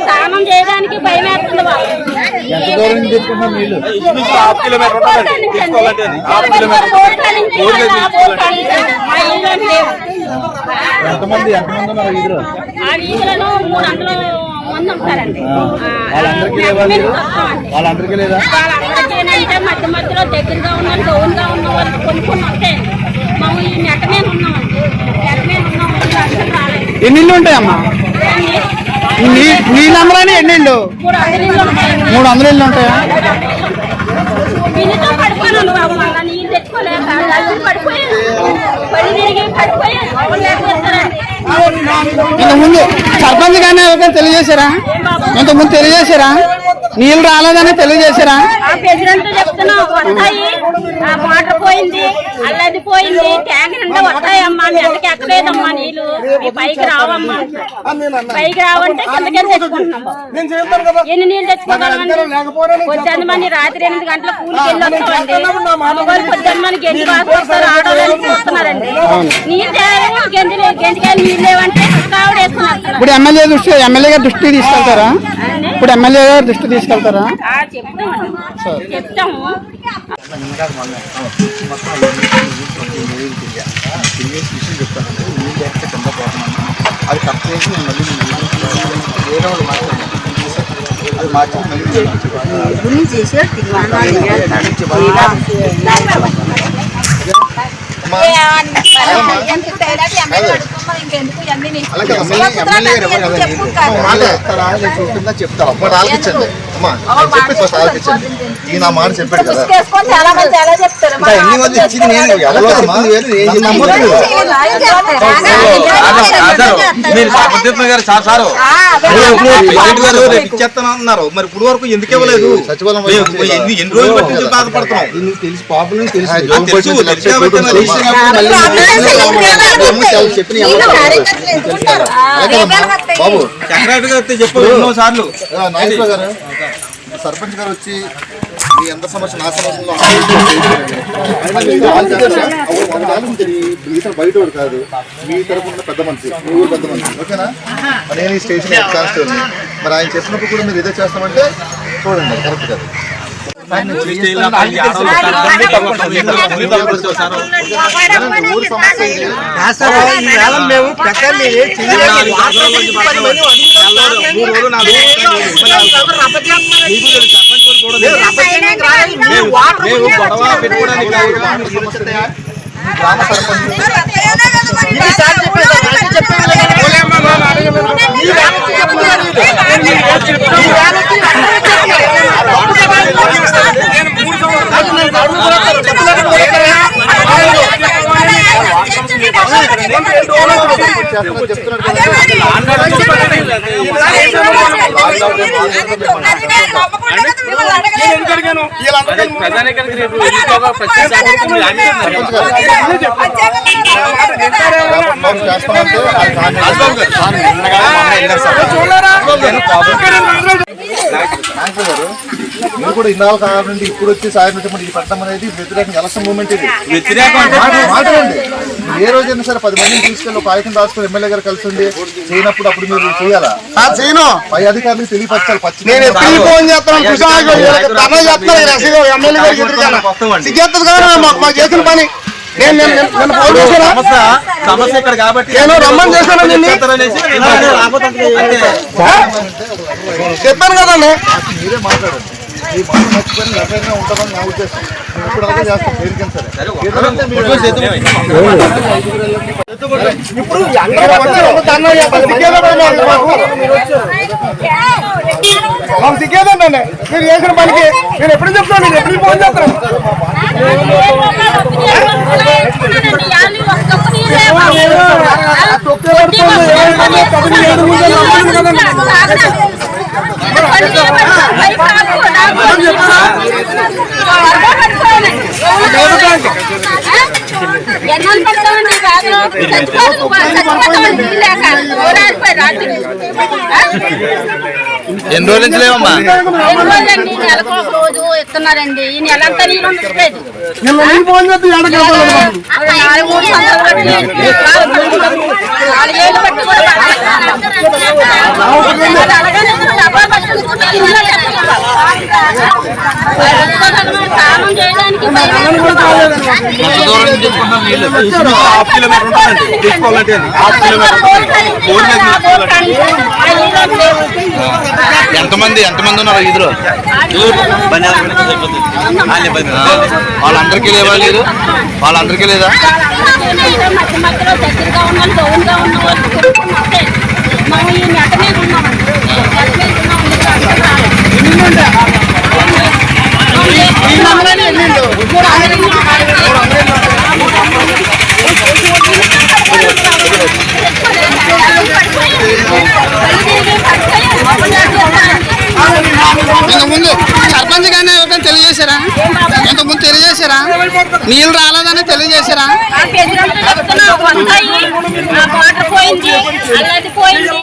స్నానం చేయడానికి భయం వేస్తుంది. ఎంతమంది ఎంతమంది ఉన్నారు వీధిలో ఆ వీధులను మూడు వందల మంది ఉంటారండి. ఆ, వాళ్ళందరికీ లేవా మీరు. వాళ్ళందరికీ లేదా? వాళ్ళందరికీ ఏంటంటే మధ్య మధ్యలో దగ్గరగా ఉన్న డౌన్గా ఉన్న వాళ్ళకి కొన్ని కొన్ని ఉంటాయండి మేము ఈ నెట మీద ఉన్నామండి. ఎన్ని ఇళ్ళు ఉంటాయమ్మా? నీ నీ నెంబర్ ఎన్ని ఇళ్ళు మూడు వందల ఇళ్ళు ఉంటాయా? బిల్లుతో పడిపోయాను బాబు మళ్ళీ నీళ్ళు తెచ్చుకోలేక అల్లు పడిపోయాను. పడి తిరిగి పడిపోయాను. ఎవరు లేకపోతారండి ఇంత ముందు సర్పంచ్ కానీ ఎవరికైనా తెలియజేశారా? ఇంత ముందు తెలియజేశారా? నీళ్ళు రాలేదని తెలియజేశారా? పోయింది అల్లది పోయింది ట్యాంక్ నిండా ఎక్కలేదమ్మా నీళ్ళు. పైకి రావమ్మా. పైకి రావంటే కిందకే ఎన్ని నీళ్ళు తెచ్చుకోగలమండి పొద్దున్న మంది రాత్రి ఎనిమిది గంటల కూలికి వెళ్ళి వస్తామండి. గెంజి కాసుకొస్తారు ఆడవాళ్ళు చూస్తున్నారండి నీళ్ళు గెంజి గెంజికాయలు నీళ్ళు లేవంటే కావిడ ఇప్పుడు ఎమ్మెల్యే దృష్టి ఎమ్మెల్యే గారి దృష్టి తీసుకెళ్తారా? ఇప్పుడు ఎమ్మెల్యే గారి దృష్టి తీసుకెళ్తారా? ఆ, చెప్తామండి చెప్తాము అది కట్ చేసి నేను మళ్ళీ వేరే వాళ్ళు మాట్లాడాను అది మార్చి మళ్ళీ అలాగే ఎమ్మెల్యే గారు ఎవరు కదా. చెప్తారా చెప్తాను మాట ఆలోచించండి అమ్మా నేను చెప్పేసి ఫస్ట్ ఆలోచించండి. ఈ నా మాట చెప్పాడు కదా. ఇంకా ఎన్ని మంది ఇచ్చింది నేను? ఎవరో చెప్పింది వేరు నేను చెప్పింది వేరు. మీరు గారు సార్ సారు. ప్రెసిడెంట్ గారు? రేపు ఇచ్చేస్తాను అన్నారు మరి ఇప్పుడు వరకు ఎందుకు ఇవ్వలేదు? సచివాలయం ఎన్ని ఎన్ని రోజులు బట్టి నుంచి బాధపడుతున్నాం తెలిసి పాపులర్ తెలుసు. బాబు. గారు చెప్పు ఎన్నో సార్లు. సర్పంచ్ గారు వచ్చి మీ ఎంత సమస్య నా సమస్యలో ఇతర బయట కాదు మీ తరపు ఉన్న పెద్ద మనిషి మీ ఊరు పెద్ద మనిషి ఓకేనా నేను ఈ స్టేషన్ చేస్తాను మరి ఆయన చెప్పినప్పుడు కూడా మీరు ఇదే చేస్తామంటే చూడండి కరెక్ట్ కాదు శ్రీశైలం పల్లి ఆడవాళ్ళు రోజులు ఊరి మేము- గొడవ పెట్టుకోవడానికి. గ్రామ చెప్తున్నాడు కదా. గారు, మీరు కూడా ఇన్నాళ్ళు కావాలంటే ఇప్పుడు వచ్చి సాయం పెట్టమని ఇది పెట్టడం అనేది వ్యతిరేకం ఎలక్షన్ మూమెంట్ ఇది వ్యతిరేకం మాట- మాట్లాడండి ఏ రోజైనా సరే పది మందిని తీసుకెళ్ళి ఒక కాగితం రాసుకుని ఎమ్మెల్యే గారు కలిసి ఉండి చేయనప్పుడు అప్పుడు మీరు చేయాలా? చేయను. పై అధికారులకు తెలియపరచాలి పచ్చి నేను ఎప్పుడు ఫోన్ చేస్తాను? ఎమ్మెల్యే గారికి కదా మాకు చేసిన పని. సమస్య ఇక్కడ కాబట్టి నేను రమ్మని చేశాను. చెప్పాను కదండి. మీరే మాట్లాడండి. ఈ మాట మర్చిపోయి ఎవరైనా ఉంటామని నా ఉద్దేశం. నేను ఎప్పుడు అదే చేస్తాను. దేనికైనా సరే. ఇప్పుడు మాకు. సిగ్గేదండి మీరు చేసిన పనికి నేను ఎప్పుడు చెప్తాను నేను ఎప్పుడు ఫోన్ చేస్తాను తొక్కే ఎన్ని రోజుల నుంచి లేవమ్మా? నెలకు ఒక రోజు ఇస్తున్నారండి ఈ నీళ్ళు హాఫ్ కిలోమీటర్ ఉంటుందండి తీసుకోవాలంటే హాఫ్ కిలోమీటర్ ఎంతమంది ఎంతమంది ఉన్నారు ఇద్దరు వాళ్ళందరికీ లేవా లేదు వాళ్ళందరికీ లేదా? మధ్య మధ్యలో దగ్గరగా దౌన్గా ఉన్న వాళ్ళు కొనుక్కుంటే మనం ఈ నెట మీద ఉన్నామండి నెట మీద ఉన్నాం ఇంతకుముందు సర్పంచ్ గారిని ఎవరికైనా తెలియజేశారా? ఇంతకుముందు తెలియజేశారా? నీళ్ళు రాలేదని తెలియజేశారా?